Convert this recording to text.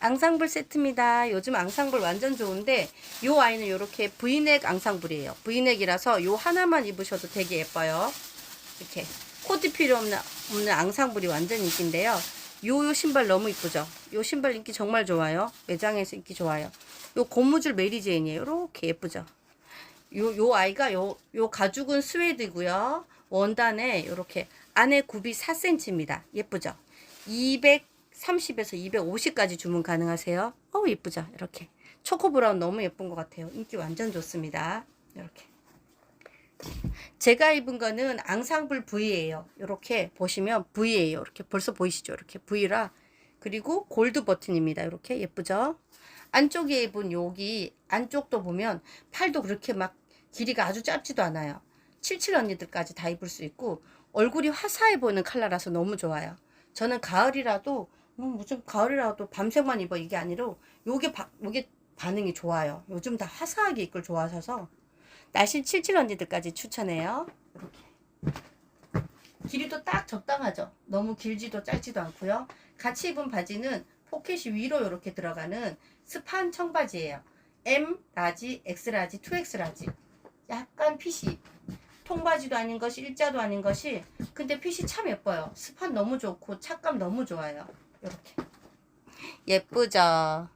앙상블 세트입니다. 요즘 앙상블 완전 좋은데 요 아이는 이렇게 브이넥 앙상블이에요. 브이넥이라서 요 하나만 입으셔도 되게 예뻐요. 이렇게 코디 필요 없는, 없는 앙상블이 완전 인기인데요. 요, 요 신발 너무 이쁘죠? 요 신발 인기 정말 좋아요. 매장에서 인기 좋아요. 요 고무줄 메리제인이에요. 이렇게 예쁘죠? 요, 요 아이가 요, 요 가죽은 스웨드고요. 원단에 이렇게 안에 굽이 4cm입니다. 예쁘죠? 230에서 250까지 주문 가능하세요. 어우 예쁘죠? 이렇게 초코 브라운 너무 예쁜 것 같아요. 인기 완전 좋습니다. 이렇게 제가 입은 거는 앙상블 V예요. 이렇게 보시면 V예요. 이렇게 벌써 보이시죠? 이렇게 V라 그리고 골드 버튼입니다. 이렇게 예쁘죠? 안쪽에 입은 여기 안쪽도 보면 팔도 그렇게 막 길이가 아주 짧지도 않아요. 77 언니들까지 다 입을 수 있고 얼굴이 화사해 보이는 컬러라서 너무 좋아요. 저는 가을이라도 뭐 무슨 가을이라도 밤색만 입어 이게 아니라 요게 바, 요게 반응이 좋아요. 요즘 다 화사하게 입을 좋아하셔서 날씬 77 언니들까지 추천해요. 이렇게 길이도 딱 적당하죠. 너무 길지도 짧지도 않고요. 같이 입은 바지는 포켓이 위로 이렇게 들어가는 스판 청바지예요. M 라지, X 라지, 2X 라지. 약간 핏이 통바지도 아닌 것이 일자도 아닌 것이 근데 핏이 참 예뻐요. 스판 너무 좋고 착감 너무 좋아요. 이렇게 예쁘죠.